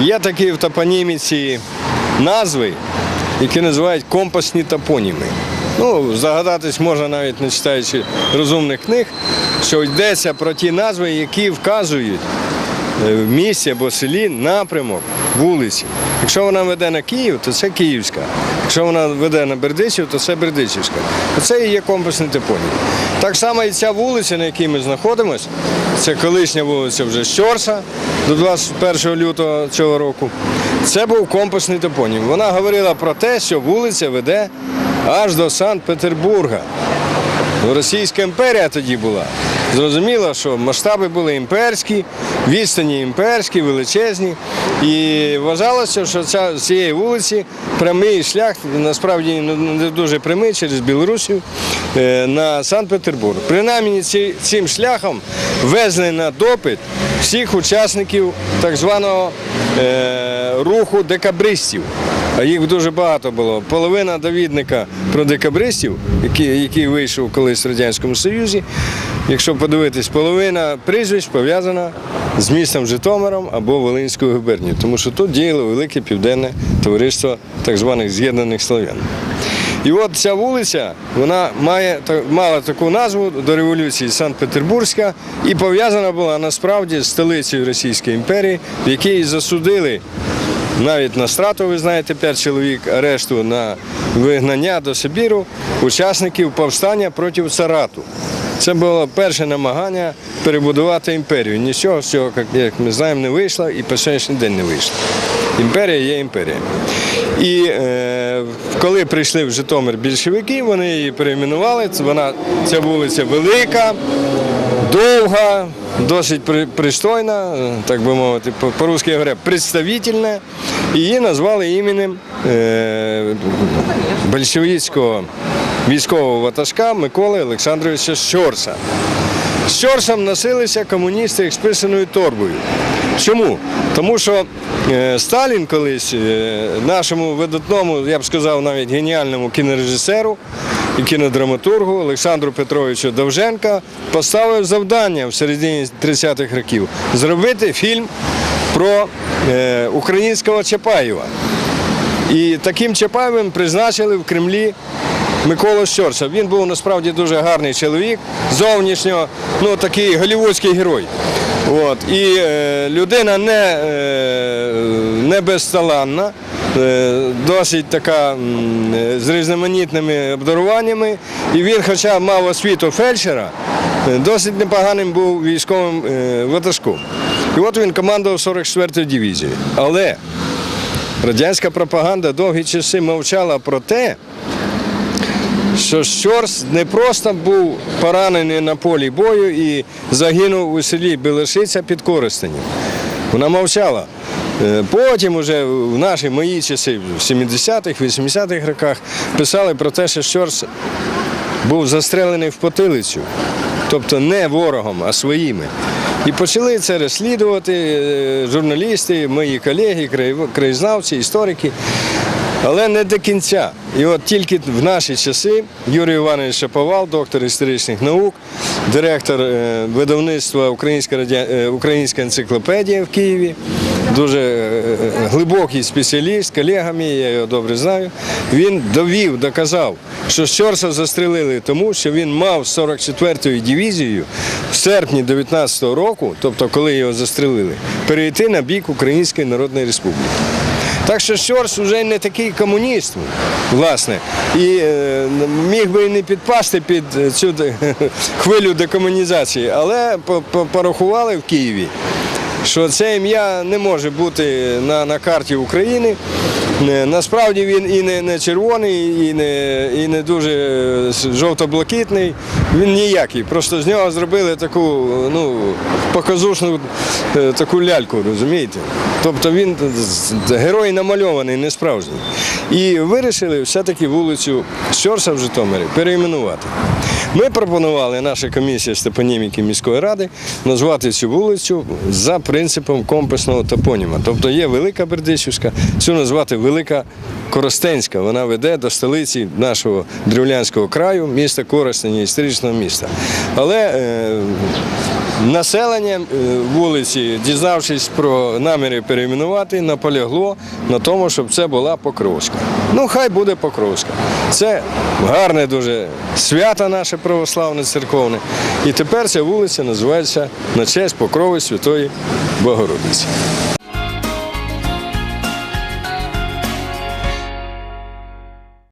Є такі в топоніміці назви, які називають компасні топоніми. Ну, загадатись можна навіть не читаючи розумних книг, що йдеться про ті назви, які вказують е, в місті або селі напрямок вулиці. Якщо вона веде на Київ, то це Київська. Якщо вона веде на Бердичів, то це Бердичівська. Це і є комплексний топонім. Так само і ця вулиця, на якій ми знаходимося, це колишня вулиця вже Щорса до 21 лютого цього року. Це був комплексний топонім. Вона говорила про те, що вулиця веде аж до Санкт-Петербурга. Російська імперія тоді була. Зрозуміло, що масштаби були імперські, відстані імперські, величезні. І вважалося, що ця, з цієї вулиці прямий шлях, насправді ну, не дуже прямий через Білорусію е, на Санкт-Петербург. Принаймні ці, цим шляхом везли на допит всіх учасників так званого е, руху декабристів. А їх дуже багато було. Половина довідника про декабристів, який, який вийшов колись в Радянському Союзі. Якщо подивитись, половина прізвищ пов'язана з містом Житомиром або Волинською губернією, тому що тут діяло велике південне товариство так званих з'єднаних слов'ян. І от ця вулиця, вона має мала таку назву до революції Санкт-Петербурзька і пов'язана була насправді з столицею Російської імперії, в якій засудили навіть на страту, ви знаєте, п'ять чоловік арешту на вигнання до Сибіру учасників повстання проти царату. Це було перше намагання перебудувати імперію. Нічого з цього, як- ми знаємо, не вийшло і по сьогоднішній день не вийшло. Імперія є імперія. І е, коли прийшли в Житомир більшовики, вони її перейменували. Вона, ця вулиця велика, довга, досить при- пристойна, е, так би мовити, по- по-русски говоря, представительна. Її назвали іменем е, большевицького військового ватажка Миколи Олександровича Щорса. З Щорсом носилися комуністи як з писаною торбою. Чому? Тому що е, Сталін колись е, нашому видатному, я б сказав, навіть геніальному кінорежисеру і кінодраматургу Олександру Петровичу Довженка поставив завдання в середині 30-х років зробити фільм про е, українського Чапаєва. І таким Чапаєвим призначили в Кремлі Миколу Щорса. Він був насправді дуже гарний чоловік, зовнішньо, ну такий голівудський герой. От. І е, людина не, е, не безталанна, е, досить така е, з різноманітними обдаруваннями. І він, хоча мав освіту фельдшера, е, досить непоганим був військовим е, ватажком. І от він командував 44-ю дивізією. Але радянська пропаганда довгі часи мовчала про те, що Щорс не просто був поранений на полі бою і загинув у селі Белешиця під Коростенем. Вона мовчала. Е, Потім, уже в наші мої часи, в 70-х, 80-х роках, писали про те, що Щорс був застрелений в потилицю, тобто не ворогом, а своїми. І почали це розслідувати е, журналісти, мої колеги, краєзнавці, історики. Але не до кінця. І от тільки в наші часи Юрій Іванович Шаповал, доктор історичних наук, директор е, видавництва Українська, радя... е, енциклопедія в Києві, дуже е, глибокий спеціаліст, колега мій, я його добре знаю. Він довів, доказав, що Щорса застрелили тому, що він мав 44-ю дивізією в серпні 19-го року, тобто коли його застрелили, перейти на бік Української Народної Республіки. Так що Щорс вже не такий комуніст, власне, і е, міг би і не підпасти під цю хвилю декомунізації, але по- по- порахували в Києві, що це ім'я не може бути на, на карті України. Е, Насправді він і не, не червоний, і не, і не дуже е, жовто-блакитний. Він ніякий. Просто з нього зробили таку ну, показушну е, таку ляльку, розумієте? Тобто він герой намальований, не справжній. І вирішили все-таки вулицю Щорса в Житомирі перейменувати. Ми пропонували, наша комісія з топоніміки міської ради, назвати цю вулицю за принципом компасного топоніма. Тобто є Велика Бердичівська, цю назвати Велика Коростенська. Вона веде до столиці нашого древлянського краю, міста Коростені, історичного міста. Але е, Населення е, вулиці, дізнавшись про наміри перейменувати, наполягло на тому, щоб це була Покровська. Ну, хай буде Покровська. Це гарне дуже свято наше православне церковне. І тепер ця вулиця називається на честь Покрови Святої Богородиці.